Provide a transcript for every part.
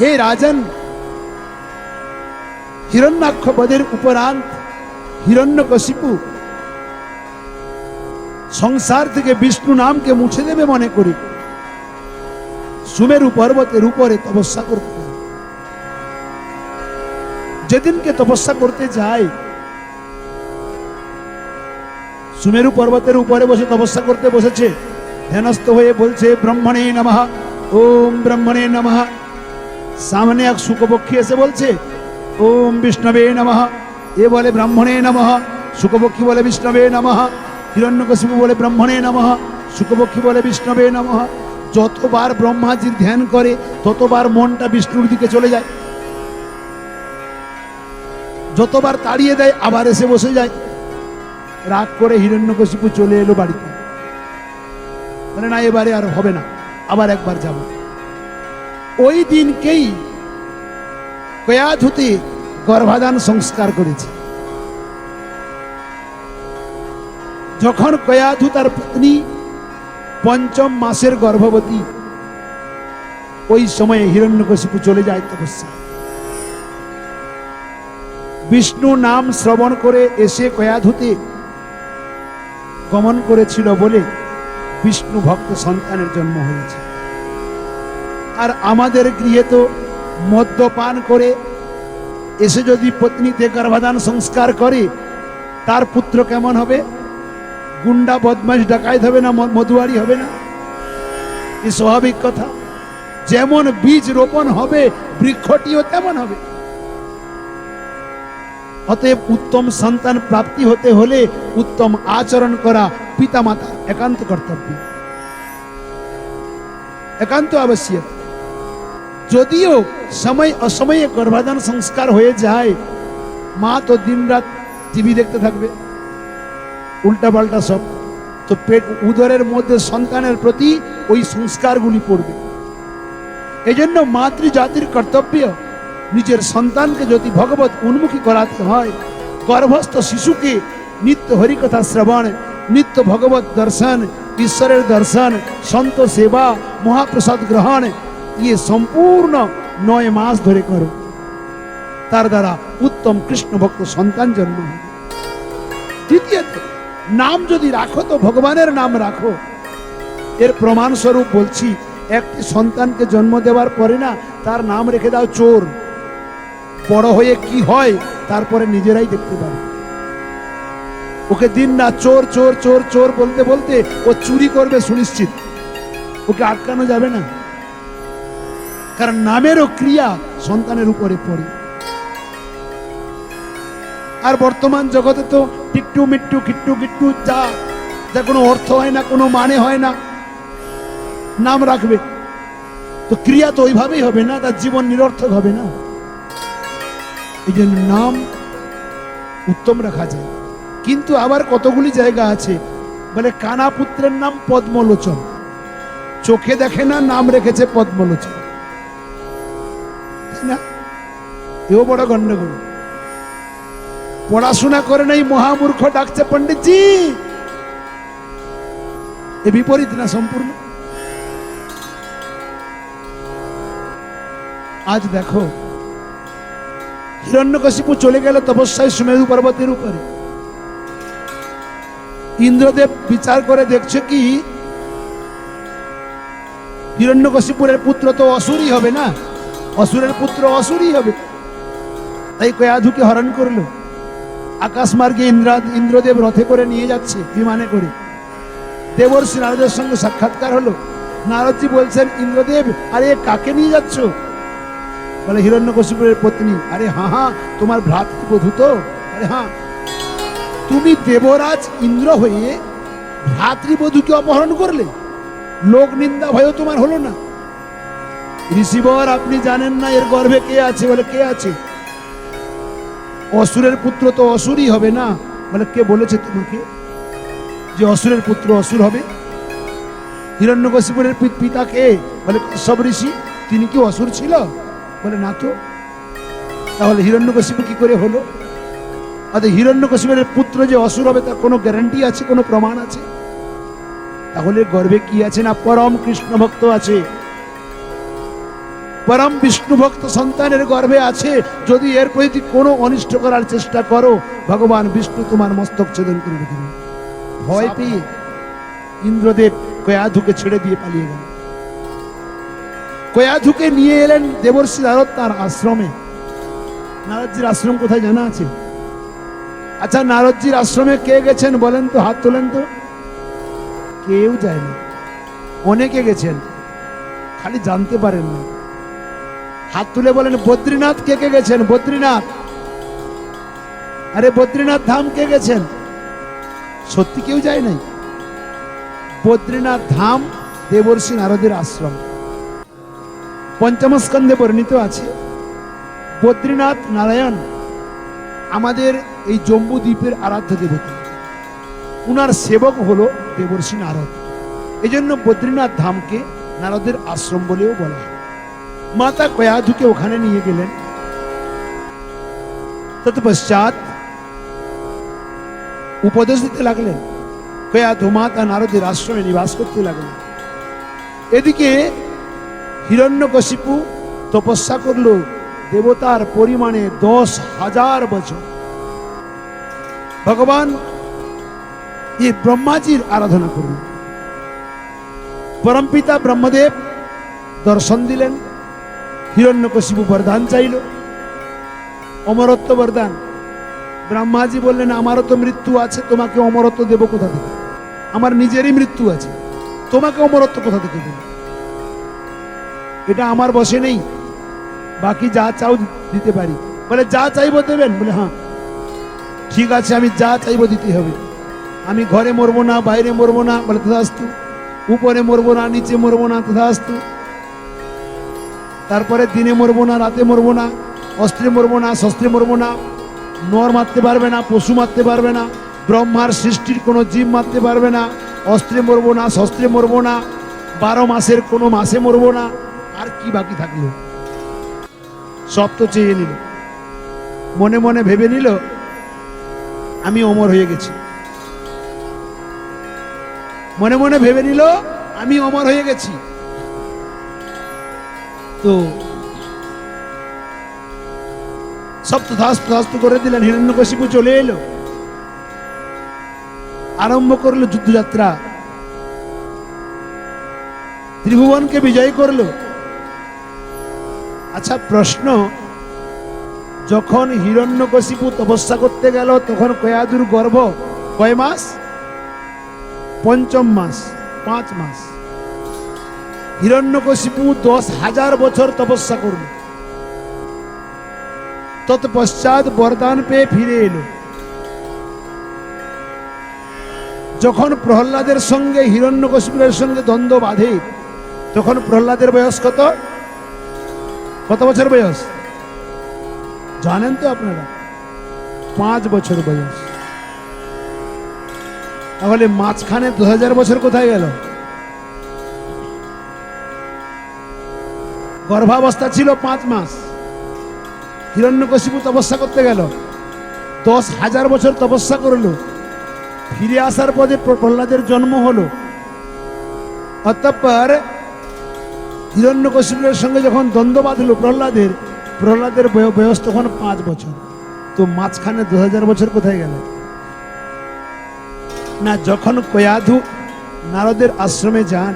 হে রাজন, হিরণ্যাক্ষ বদের উপরান্ত হিরণ্যকশিপু সংসার থেকে বিষ্ণু নামকে মুছে দেবে মনে করি। সুমেরু পর্বতের উপরে তপস্যা করতে। যেদিনকে তপস্যা করতে যায় সুমেরু পর্বতের উপরে বসে তপস্যা করতে বসেছে। ধ্যানস্থ হয়ে বলছে, ব্রহ্মণে নমঃ। ওম ব্রহ্মণে নমঃ। সামনে এক শুকপক্ষী এসে বলছে, ওম বিষ্ণবে নমঃ। এ বলে ব্রাহ্মণে নমঃ। শুকপক্ষী বলে বিষ্ণবে নমঃ। হিরণ্যকশিপু বলে ব্রাহ্মণে নমঃ। শুকপক্ষী বলে বিষ্ণবে নমঃ। যতবার ব্রহ্মাজির ধ্যান করে, ততবার মনটা বিষ্ণুর দিকে চলে যায়। যতবার তাড়িয়ে দেয়, আবার এসে বসে যায়। রাগ করে হিরণ্যকশিপু চলে এলো বাড়িতে। মানে না, এবারে আর হবে না। আবার একবার যাব। ওই দিনকেই কয়াধুতে গর্ভাধান সংস্কার করেছে। যখন কয়াধু তার পত্নী পঞ্চম মাসের গর্ভবতী, ওই সময়ে হিরণ্যকশিপু চলে যায় তপস্যা বিষ্ণু নাম শ্রবণ করে এসে কয়াধুতে গমন করেছিল বলে বিষ্ণু ভক্ত সন্তানের জন্ম হয়েছে। আর আমাদের গৃহে তো মদ্যপান করে এসে যদি পত্নীতে গর্ভাধান সংস্কার করে, তার পুত্র কেমন হবে? গুন্ডা বদমাস ডাকাইত হবে না মধুয়ারি হবে না? এ স্বাভাবিক কথা। যেমন বীজ রোপণ হবে, বৃক্ষটিও তেমন হবে। অতএব উত্তম সন্তান প্রাপ্তি হতে হলে উত্তম আচরণ করা পিতামাতা একান্ত কর্তব্য। একান্ত আবশ্যক যদিও সময়, অসময়ে গর্ভাধান সংস্কার হয়ে যায়, মা তো দিনরাত টিভি দেখতে থাকবে উল্টা পাল্টা সব। তো পেট উদরের মধ্যে সন্তানের প্রতি ওই সংস্কারগুলি পড়বে। এই জন্য মাতৃজাতির কর্তব্য নিজের সন্তানকে যদি ভগবত উন্মুখী করাতে হয়, গর্ভস্থ শিশুকে নিত্য হরিকথা শ্রবণ, নিত্য ভগবত দর্শন, ঈশ্বরের দর্শন, সন্ত সেবা, মহাপ্রসাদ গ্রহণ ইয়ে সম্পূর্ণ নয় মাস ধরে করো। তার দ্বারা উত্তম কৃষ্ণ ভক্ত সন্তান জন্ম হবে দ্বিতীয়ত, নাম যদি রাখো তো ভগবানের নাম রাখো। এর প্রমাণ স্বরূপ বলছি, একটি সন্তানকে জন্ম দেওয়ার পরে না তার নাম রেখে দাও চোর। বড় হয়ে কি হয় তারপরে নিজেরাই দেখতে পাবে। ওকে দিন না চোর চোর চোর চোর বলতে বলতে ও চুরি করবে সুনিশ্চিত। ওকে আটকানো যাবে না। কারণ নামেরও ক্রিয়া সন্তানের উপরে পড়ে। আর বর্তমান জগতে তো টিট্টু মিট্টু কিট্টু কিট্টু যা যা কোনো অর্থ হয় না, কোনো মানে হয় না, নাম রাখবে। তো ক্রিয়া তো ওইভাবেই হবে না, তার জীবন নিরর্থক হবে না। এই জন্য নাম উত্তম রাখা যায়। কিন্তু আবার কতগুলি জায়গা আছে, বলে কানা পুত্রের নাম পদ্মলোচন। চোখে দেখে না, নাম রেখেছে পদ্মলোচন। না? এও বড় গন্ডগোল পড়াশোনা করে নাই মহামূর্খ, ডাকছে পণ্ডিতজি। এ বিপরীত না সম্পূর্ণ। আজ দেখো, হিরণ্যকশিপু চলে গেল তপস্যায় সুমেরু পর্বতের উপরে। ইন্দ্রদেব বিচার করে দেখছে কি, হিরণ্যকশিপুরের পুত্র তো অসুরই হবে না? অসুরের পুত্র অসুরই হবে। তাই কয়াধুকে হরণ করল। আকাশ মার্গে ইন্দ্রা, ইন্দ্রদেব রথে করে নিয়ে যাচ্ছে বিমানে করে। দেবর্ষি নারদের সঙ্গে সাক্ষাৎকার হলো। নারদজি বলছেন, ইন্দ্রদেব, আরে কাকে নিয়ে যাচ্ছ? বলে হিরণ্যকশিপুরের পত্নী, আরে হা হা, তোমার ভ্রাতৃবধূ তো। আরে হ্যাঁ তুমি দেবরাজ ইন্দ্র হয়ে ভ্রাতৃবধূকে অপহরণ করলে? লোক নিন্দা ভয়ও তোমার হলো না। ঋষিবর আপনি জানেন না এর গর্ভে কে আছে বলে কে আছে? অসুরের পুত্র তো অসুরই হবে না বলে কে বলেছে তোমাকে? যে অসুরের পুত্র অসুর হবে? হিরণ্যকশিপুরের পিতা কে? বলে সব ঋষি, তিনি কি অসুর ছিল? বলে না তো। তাহলে হিরণ্যকশিপু কি করে হলো? অর্থাৎ হিরণ্যকশিপুরের পুত্র যে অসুর হবে তার কোনো গ্যারান্টি আছে, কোনো প্রমাণ আছে? তাহলে গর্ভে কি আছে না পরম কৃষ্ণ ভক্ত আছে? পরম বিষ্ণু ভক্ত সন্তানের গর্ভে আছে যদি এর প্রতি কোনো অনিষ্ট করার চেষ্টা করো ভগবান বিষ্ণু তোমার মস্তক ছেদন করে দেবে। ভয় পেয়ে ইন্দ্রদেব কয়াধুকে ছেড়ে দিয়ে পালিয়ে গেল কয়াধুকে নিয়ে এলেন দেবর্ষি নারদ তার আশ্রমে। নারদজির আশ্রম কোথায় জানা আছে? আচ্ছা নারদজির আশ্রমে কে গেছেন বলেন তো হাত তোলেন তো। কেউ যায়নি। অনেকে গেছেন খালি জানতে পারেন না। হাত তুলে বলেন, বদ্রীনাথ কে কে গেছেন? বদ্রীনাথ। আরে বদ্রীনাথ ধাম কে গেছেন? সত্যি কেউ যায় নাই। বদ্রীনাথ ধাম দেবর্ষী নারদের আশ্রম। পঞ্চম স্কন্ধে বর্ণিত আছে, বদ্রীনাথ নারায়ণ আমাদের এই জম্বু দ্বীপের আরাধ্য দেবতা। উনার সেবক হলো দেবর্ষী নারদ। এই জন্য বদ্রীনাথ ধামকে নারদের আশ্রম বলেও বলা হয়। মাতা কয়াধুকে ওখানে নিয়ে গেলেন। তৎপশ্চাৎ উপদেশ দিতে লাগলেন। কয়াধু মাতা নারদের আশ্রমে নিবাস করতে লাগলেন। এদিকে হিরণ্যকশিপু তপস্যা করল দেবতার পরিমাণে দশ হাজার বছর। ভগবান এই ব্রহ্মাজির আরাধনা করল পরমপিতা ব্রহ্মদেব দর্শন দিলেন। হিরণ্যকশিপু বরদান চাইল। অমরত্ব বরদান ব্রহ্মাজি বললেন, আমারও তো মৃত্যু আছে, তোমাকে অমরত্ব দেব কোথা থেকে? আমার নিজেরই মৃত্যু আছে, তোমাকে অমরত্ব কোথা থেকে দেব? এটা আমার বসে নেই, বাকি যা চাও দিতে পারি। বলে, যা চাইব দেবেন? বলে হ্যাঁ। ঠিক আছে, আমি যা চাইব দিতে হবে। আমি ঘরে মরবো না, বাইরে মরবো না। বলে, তথাস্তু। উপরে মরবো না, নিচে মরবো না, তথাস্তু। তারপরে দিনে মরবো না, রাতে মরবো না, অস্ত্রে মরবো না, শস্ত্রে মরবো না। নর মারতে পারবে না, পশু মারতে পারবে না, ব্রহ্মার সৃষ্টির কোনো জীব মারতে পারবে না, অস্ত্রে মরবো না, শস্ত্রে মরবো না, বারো মাসের কোনো মাসে মরবো না, আর কি বাকি থাকল? সব তো চেয়ে নিল। মনে মনে ভেবে নিল, আমি অমর হয়ে গেছি। মনে মনে ভেবে নিল, আমি অমর হয়ে গেছি। তো সব তথাস্তু করে দিলেন, হিরণ্যকশিপু চলে এলো। আরম্ভ করল যুদ্ধযাত্রা। ত্রিভুবনকে বিজয় করল। আচ্ছা প্রশ্ন, যখন হিরণ্যকশিপু তপস্যা করতে গেল, তখন কয়াদুর গর্ভ কয় মাস? পঞ্চম মাস, পাঁচ মাস। হিরণ্যকশিপু দশ হাজার বছর তপস্যা করল। তৎপশ্চাৎ বরদান পেয়ে ফিরে এলো। যখন প্রহ্লাদের সঙ্গে হিরণ্যকশিপুরের সঙ্গে দ্বন্দ্ব বাঁধে, তখন প্রহ্লাদের বয়স কত? কত বছর বয়স? জানেন তো আপনারা, পাঁচ বছর বয়স। তাহলে মাঝখানে দু হাজার বছর কোথায় গেল? গর্ভাবস্থা ছিল পাঁচ মাস। হিরণ্যকশিপু তপস্যা করতে গেল। দশ হাজার বছর তপস্যা করল। ফিরে আসার পরে প্রহ্লাদের জন্ম হলো। অতঃপর হিরণ্যকশিপুরের সঙ্গে যখন দ্বন্দ্ব বাঁধলো প্রহ্লাদের প্রহ্লাদের বয়- বয়স তখন পাঁচ বছর। তো মাঝখানে দু হাজার বছর কোথায় গেল? না, যখন কয়াধু নারদের আশ্রমে যান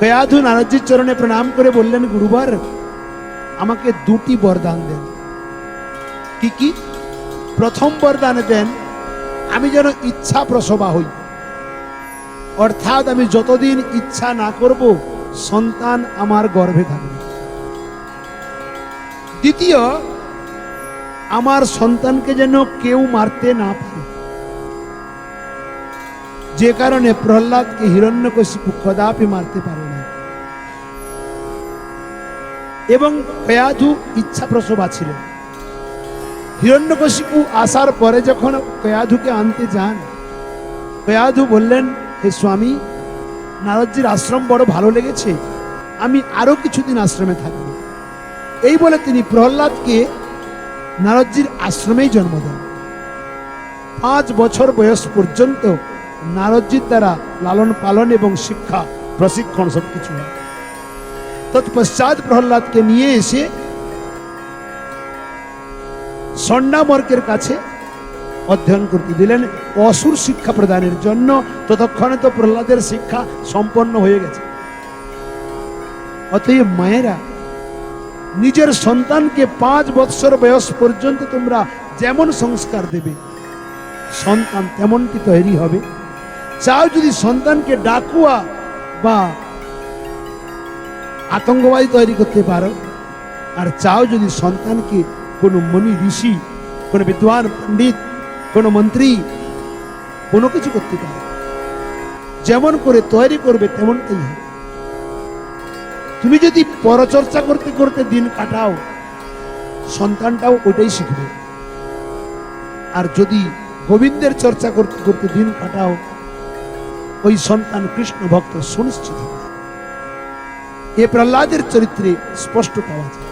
কয়াধু নারদজির চরণে প্রণাম করে বললেন, গুরুবার, আমাকে দুটি বরদান দেন। কি কি? প্রথম বরদান দেন, আমি যেন ইচ্ছা প্রসবা হই। অর্থাৎ আমি যতদিন ইচ্ছা না করব, সন্তান আমার গর্ভে থাকবে। দ্বিতীয়, আমার সন্তানকে যেন কেউ মারতে না পারে। যে কারণে প্রহ্লাদকে হিরণ্যকশিপু কদাপি মারতে পারে। এবং কয়াধু ইচ্ছা প্রসবা ছিলেন হিরণ্যকশিপু আসার পরে যখন কয়াধুকে আনতে যান কয়াধু বললেন, হে স্বামী, নারদজির আশ্রম বড় ভালো লেগেছে, আমি আরও কিছুদিন আশ্রমে থাকব। এই বলে তিনি প্রহ্লাদকে নারদজির আশ্রমেই জন্ম দেন। পাঁচ বছর বয়স পর্যন্ত নারদজির দ্বারা লালন পালন এবং শিক্ষা, প্রশিক্ষণ সবকিছু হয়। তৎপশ্চাৎ প্রহ্লাদকে নিয়ে এসে স্বর্ণামর্কের কাছে অধ্যয়ন করতে দিলেন। অসুর শিক্ষা প্রদানের জন্য ততক্ষণে তো প্রহ্লাদের শিক্ষা সম্পন্ন হয়ে গেছে। অতএব মায়েরা, নিজের সন্তানকে পাঁচ বৎসর বয়স পর্যন্ত তোমরা যেমন সংস্কার দেবে, সন্তান তেমনটি তৈরি হবে। চাও যদি সন্তানকে ডাকুয়া বা আতঙ্কবাদী তৈরি করতে পারো। আর চাও যদি সন্তানকে কোনো মনি, ঋষি, কোনো বিদ্বান, পণ্ডিত, কোনো মন্ত্রী, কোনো কিছু করতে পারো। যেমন করে তৈরি করবে তেমনটাই হবে। তুমি যদি পরচর্চা করতে করতে দিন কাটাও, সন্তানটাও ওটাই শিখবে। আর যদি গোবিন্দের চর্চা করতে করতে দিন কাটাও, ওই সন্তান কৃষ্ণ ভক্ত সুনিশ্চিত হবে। এ প্রহ্লাদের চরিত্রে স্পষ্ট পাওয়া যায়।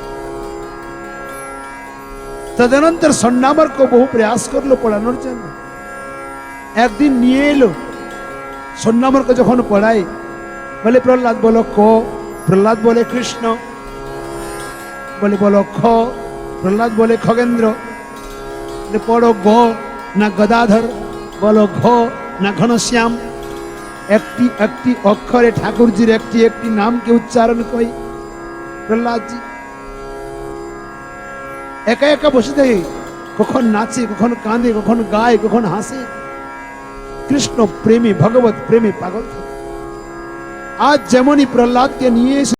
তদনন্তর সন্ন্যামর কো বহু প্রয়াস করল পড়ানোর জন্য। একদিন নিয়ে এলো। সন্ন্যামরকে যখন পড়ায়, বলে প্রহ্লাদ, বলো ক? প্রহ্লাদ বলে কৃষ্ণ। বলে, বলো খ? প্রহ্লাদ বলে খগেন্দ্র। পড়ো গ না গদাধর, বলো ঘ না ঘনশ্যাম। একটি একটি অক্ষরে ঠাকুরজির একটি একটি নামকে উচ্চারণ করি। প্রহ্লাদজি, একা একা বসে থাকে কখন নাচে, কখন কাঁদে, কখন গায়, কখন হাসে। কৃষ্ণ প্রেমী, ভগবত প্রেমী, পাগল আজ যেমনই প্রহ্লাদকে নিয়ে